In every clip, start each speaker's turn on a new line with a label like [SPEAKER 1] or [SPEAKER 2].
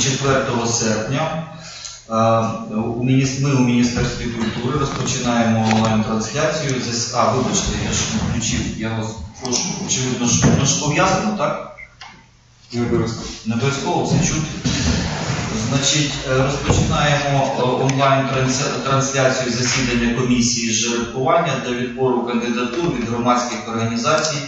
[SPEAKER 1] Сьогодні, 4 серпня, ми у Міністерстві культури розпочинаємо онлайн-трансляцію. А, вибачте, я ж не включив. Я вас прошу, очевидно, ж воно ж пов'язано, так?
[SPEAKER 2] Не обов'язково.
[SPEAKER 1] Не обов'язково все чути. Значить, е, розпочинаємо е, онлайн-трансляцію засідання комісії з жеребкування та відбору кандидатур від громадських організацій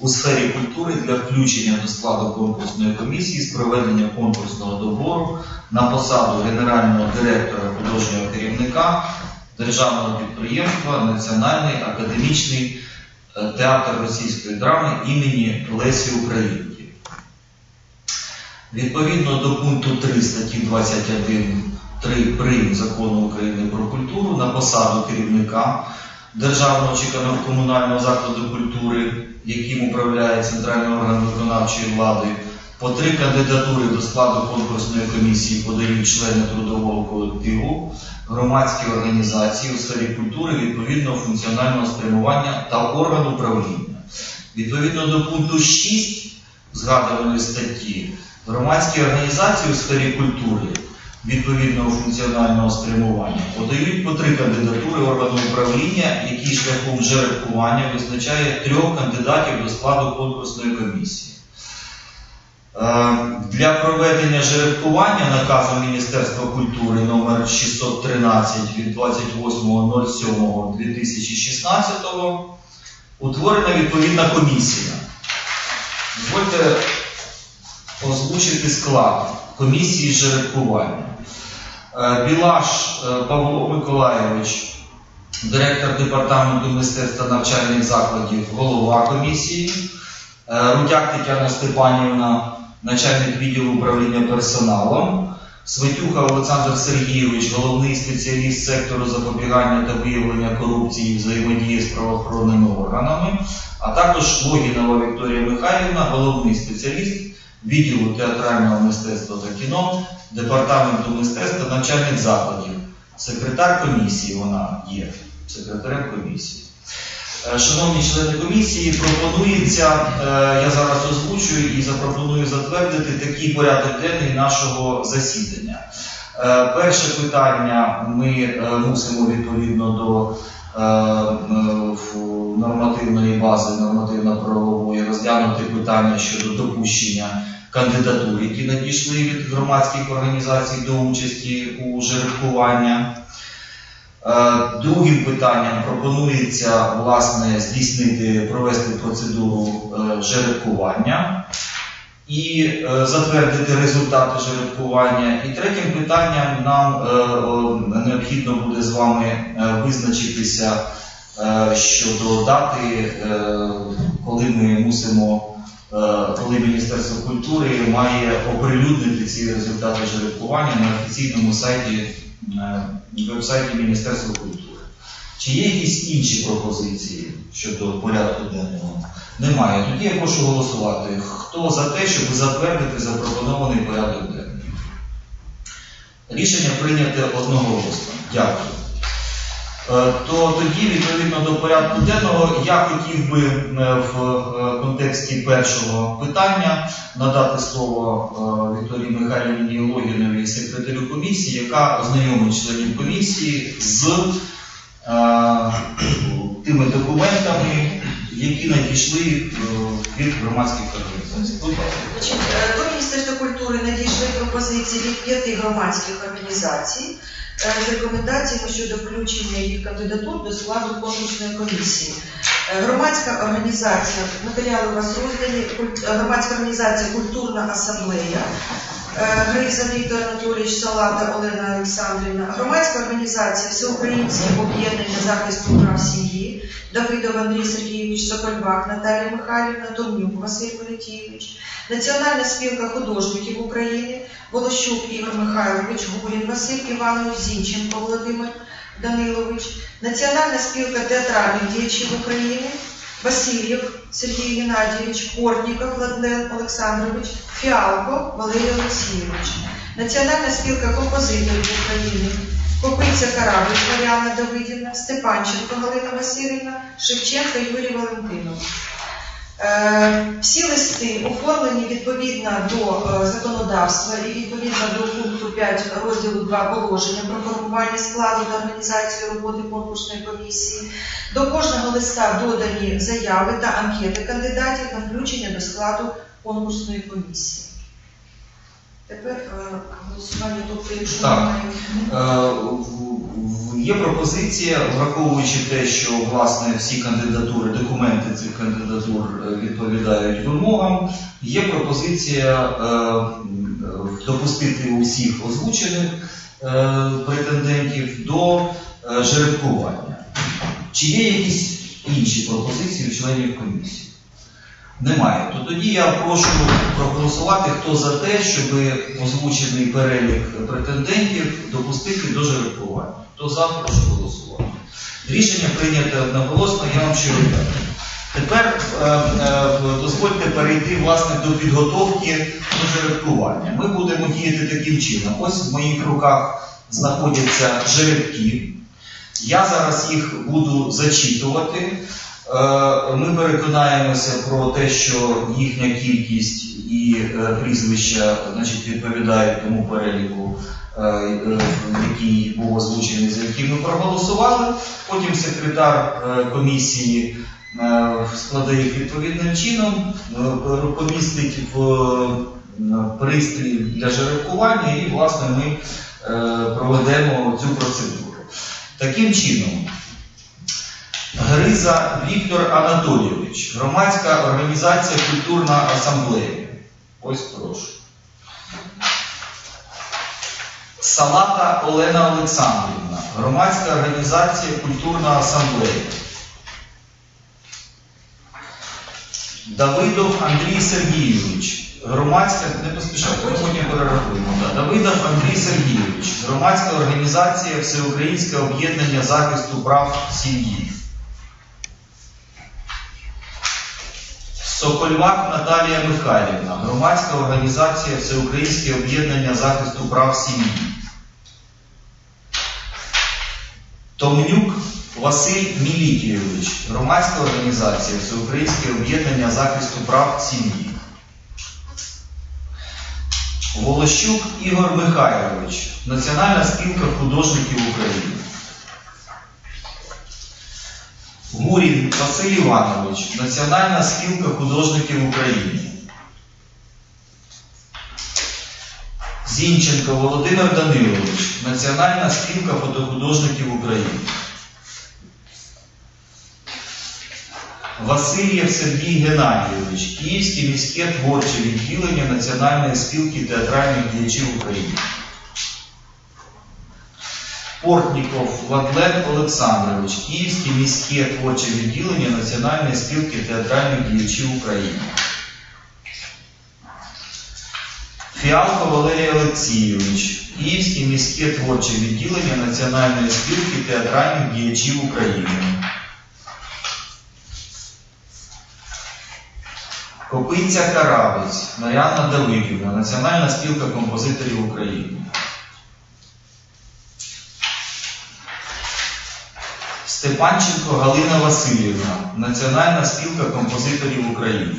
[SPEAKER 1] у сфері культури для включення до складу конкурсної комісії з проведення конкурсного добору на посаду генерального директора художнього керівника державного підприємства Національний академічний е, театр російської драми імені Лесі Українки. Відповідно до пункту 3 статті 21 3 прим. закону України про культуру на посаду керівника державного чи комунального закладу культури, яким управляє центральний орган виконавчої влади, по три кандидатури до складу конкурсної комісії подають члени трудового колективу, громадські організації у сфері культури відповідного функціонального спрямування та орган управління. Відповідно до пункту 6 згаданої статті, громадські організації у сфері культури відповідного функціонального спрямування подають по три кандидатури органу управління, який шляхом жеребкування визначає трьох кандидатів до складу конкурсної комісії. Е, Для проведення жеребкування наказом Міністерства культури номер 613 від 28.07.2016 утворена відповідна комісія. Дозвольте озвучити склад комісії жеребкування. Е, Білаш е, Павло Миколайович, директор департаменту мистецтва навчальних закладів, голова комісії. Е, Рудяк Тетяна Степанівна, начальник відділу управління персоналом. Свитюха Олександр Сергійович, головний спеціаліст сектору запобігання та виявлення корупції і взаємодії з правоохоронними органами, а також Логінова Вікторія Михайлівна, головний спеціаліст відділу театрального мистецтва та кіно, департаменту мистецтва навчальних закладів. Секретар комісії вона є секретарем комісії. Е, Шановні члени комісії, пропонується, е, я зараз озвучую і запропоную затвердити такий порядок денний нашого засідання. Е, Перше питання ми мусимо відповідно до нормативної бази, нормативно-правової розглянути питання щодо допущення кандидатур, які надійшли від громадських організацій до участі у жеребкування. Е, Другим питанням пропонується власне здійснити провести процедуру е, жеребкування і е, затвердити результати жеребкування. І третім питанням нам е, необхідно буде з вами е, визначитися е, щодо дати, е, коли ми мусимо, е, коли Міністерство культури має оприлюднити ці результати жеребкування на офіційному сайті е, веб-сайті Міністерства культури. Чи є якісь інші пропозиції щодо порядку денного? Немає. Тоді я прошу голосувати. Хто за те, щоб затвердити запропонований порядок денний? Рішення прийняте одноголосно. Дякую. Е, То тоді, відповідно до порядку денного, я хотів би е, в е, контексті першого питання надати слово Вікторії Михайлівні Логіновій, секретарю комісії, яка ознайомить членів комісії з тими документами, які надійшли е, від громадських організацій.
[SPEAKER 3] Е, До Міністерства культури надійшли пропозиції від п'яти громадських організацій е, з рекомендаціями щодо включення їх кандидатур до складу конкурсної комісії. Громадська організація, матеріали у вас роздані, громадська організація Культурна асамблея, Гриза Віктор Анатолійович Салата Олена Олександрівна, громадська організація Всеукраїнське об'єднання захисту прав сім'ї, Давидов Андрій Сергійович, Сокольбак Наталія Михайлівна, Томнюк Василь Валентійович, Національна спілка художників України, Волощук Ігор Михайлович, Гурін Василь Іванович, Зінченко Володимир Данилович, Національна спілка театральних діячів України, Васильєв Сергій Геннадійович, Портніков Владлен Олександрович, Фіалко Валерій Олексійович, Національна спілка композиторів України, Копиця Карабич Мар'яна Давидівна, Степанченко Галина Васильівна, Шевченко Юрій Валентинович. Е, Всі листи оформлені відповідно до е, законодавства і відповідно до пункту 5 розділу 2 положення про формування складу та організацію роботи конкурсної комісії. До кожного листа додані заяви та анкети кандидатів на включення до складу конкурсної комісії. Тепер е, голосування, тобто, якщо
[SPEAKER 1] Так. Е, Є пропозиція, враховуючи те, що власне всі кандидатури, документи цих кандидатур е, відповідають вимогам. Є пропозиція допустити усіх озвучених претендентів до жеребкування. Чи є якісь інші пропозиції у членів комісії? Немає. То тоді я прошу проголосувати, хто за те, щоб озвучений перелік претендентів допустити до жеребкування. Хто за, прошу голосувати. Рішення прийнято одноголосно, я вам щиро дякую. Тепер е, е, дозвольте перейти власне до підготовки до жеребкування. Ми будемо діяти таким чином. Ось в моїх руках знаходяться жеребки. Я зараз їх буду зачитувати. Е, Ми переконаємося про те, що їхня кількість і е, прізвища значить, відповідають тому переліку, е, який був озвучений, за яким ми проголосували. Потім секретар комісії складе їх відповідним чином, помістить в пристрій для жеребкування і, власне, ми проведемо цю процедуру. Таким чином, Гриза Віктор Анатолійович, громадська організація Культурна асамблея. Ось прошу. Салата Олена Олександрівна, громадська організація Культурна асамблея. Давидов Андрій Сергійович, громадська, не поспішайте, ми потім перерахуємо. Да. Давидов Андрій Сергійович, громадська організація Всеукраїнське об'єднання захисту прав сім'ї. Сокольвак Наталія Михайлівна, громадська організація Всеукраїнське об'єднання захисту прав сім'ї. Томнюк Василь Мілітійович, громадська організація Всеукраїнське об'єднання захисту прав сім'ї. Волощук Ігор Михайлович, Національна спілка художників України. Гурін Василь Іванович, Національна спілка художників України. Зінченко Володимир Данилович, Національна спілка фотохудожників України. Васильєв Сергій Геннадійович, Київське міське творче відділення Національної спілки театральних діячів України. Портніков Владлен Олександрович, Київське міське творче відділення Національної спілки театральних діячів України. Фіалко Валерій Олексійович, Київське міське творче відділення Національної спілки театральних діячів України. Копиця Карабець, Мар'яна Давидівна, Національна спілка композиторів України. Степанченко Галина Васильівна, Національна спілка композиторів України.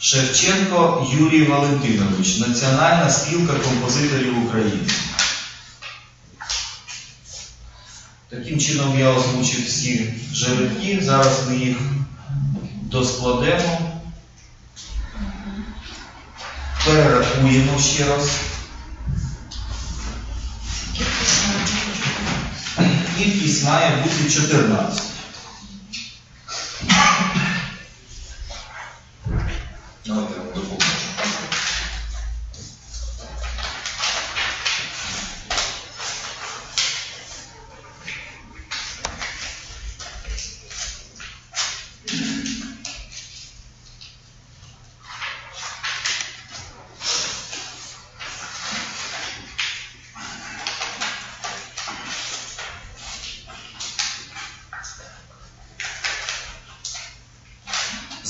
[SPEAKER 1] Шевченко Юрій Валентинович, Національна спілка композиторів України. Таким чином я озвучив всі жеребки. Зараз ми їх доскладемо. Перерахуємо ще раз.
[SPEAKER 3] Кількість має
[SPEAKER 1] бути 14.
[SPEAKER 2] Давайте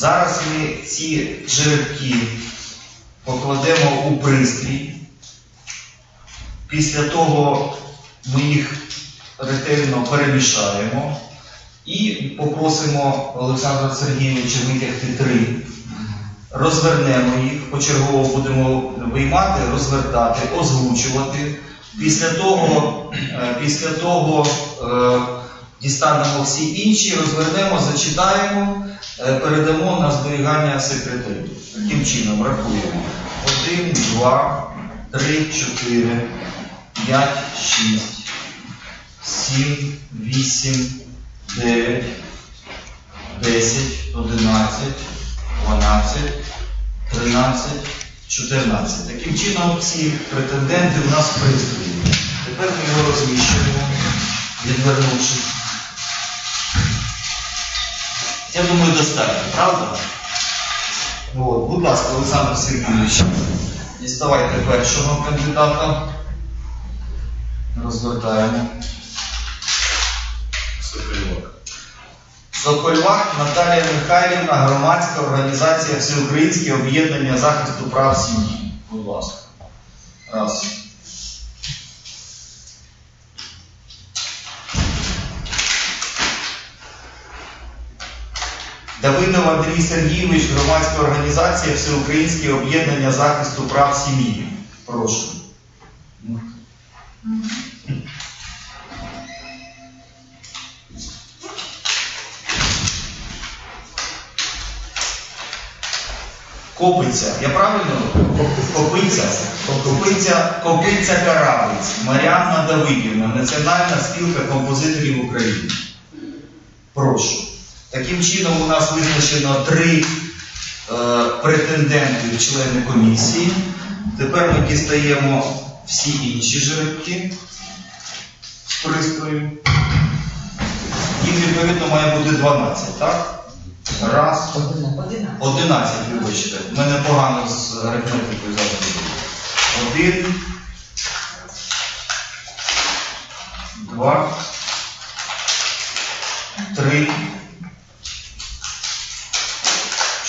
[SPEAKER 1] Зараз ми ці жеребки покладемо у пристрій. Після того ми їх ретельно перемішаємо і попросимо Олександра Сергійовича витягти три. Розвернемо їх, почергово будемо виймати, розвертати, озвучувати. Після того, е, після того е, дістанемо всі інші, розвернемо, зачитаємо, передамо на зберігання секретарю. Таким чином рахуємо. 1, 2, 3, 4, 5, 6, 7, 8, 9, 10, 11, 12, 13, 14. Таким чином всі претенденти у нас в пристрої. Тепер ми його розміщуємо, відвернувши. Я думаю, достатньо, правда? От, будь ласка, Олександр Сергійович, діставайте першого кандидата. Розвертаємо.
[SPEAKER 2] Сокольок.
[SPEAKER 1] Сокольвак Наталія Михайлівна, громадська організація Всеукраїнське об'єднання захисту прав сім'ї. Будь ласка. Раз. Давидов Андрій Сергійович, громадська організація Всеукраїнське об'єднання захисту прав сім'ї. Прошу. Копиця. Я правильно? Копиця. Копиця, Копиця Карабець. Маріанна Давидівна, Національна спілка композиторів України. Прошу. Таким чином у нас визначено три е, претенденти в члени комісії. Тепер ми дістаємо всі інші жеребки з пристрою. Їх відповідно має бути 12, так? Раз.
[SPEAKER 3] Одинадцять.
[SPEAKER 1] 11, вибачте. У мене погано з арифметикою завжди. Один. Два.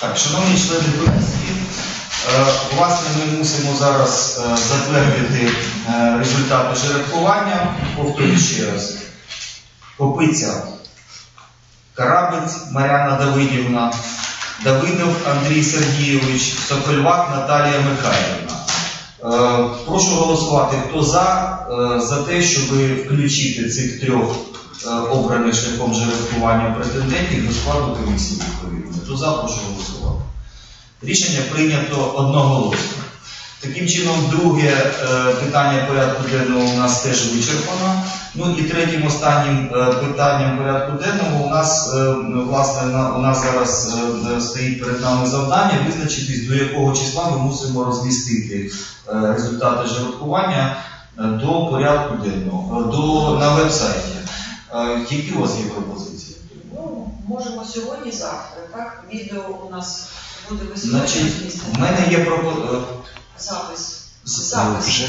[SPEAKER 1] Так, шановні члени комісії, е, власне, ми мусимо зараз е, затвердити е, результати жеребкування. Повторюю ще раз. Копиця Карабець Мар'яна Давидівна, Давидов Андрій Сергійович, Сокольвак Наталія Михайлівна. Прошу голосувати, хто за, за те, щоб включити цих трьох е, обраних шляхом жеребкування претендентів до складу комісії відповідно. Хто за, прошу голосувати. Рішення прийнято одноголосно. Таким чином, друге е, питання порядку денного у нас теж вичерпано. Ну і третім останнім е, питанням порядку денного у нас е, власне на- у нас зараз е, стоїть перед нами завдання визначитись, до якого числа ми мусимо розмістити е, результати жеребкування е, до порядку денного, е, до на вебсайті. Е, Які у вас є пропозиції?
[SPEAKER 3] Ну, можемо сьогодні, завтра, так? Відео у нас буде ви сьогодні
[SPEAKER 1] Значить,
[SPEAKER 3] розмістите?
[SPEAKER 1] в мене є пропозиція.
[SPEAKER 3] Запис. Запис.
[SPEAKER 2] Вже?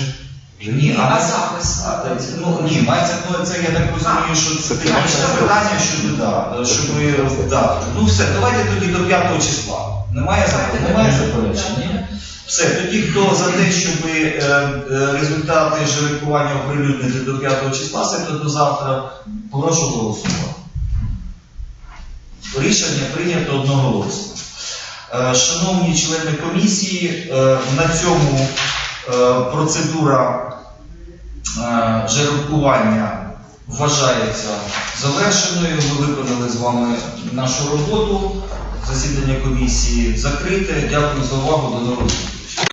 [SPEAKER 2] Вже
[SPEAKER 1] Ні, а,
[SPEAKER 3] А запис?
[SPEAKER 1] А, е, ну, ні, мається, ну, це я так розумію, що це технічне
[SPEAKER 3] питання.
[SPEAKER 1] що да, що ви, да. Ну все, давайте тоді до 5 числа. Немає заперечень? Немає заперечень? Все, тоді хто за те, щоб е, е, результати жеребкування оприлюднити до 5 числа, це до завтра, прошу голосувати. Рішення прийнято одноголосно. Е, Шановні члени комісії, на цьому процедура жеребкування вважається завершеною. Ми виконали з вами нашу роботу. Засідання комісії закрите. Дякую за увагу. До нових зустрічей.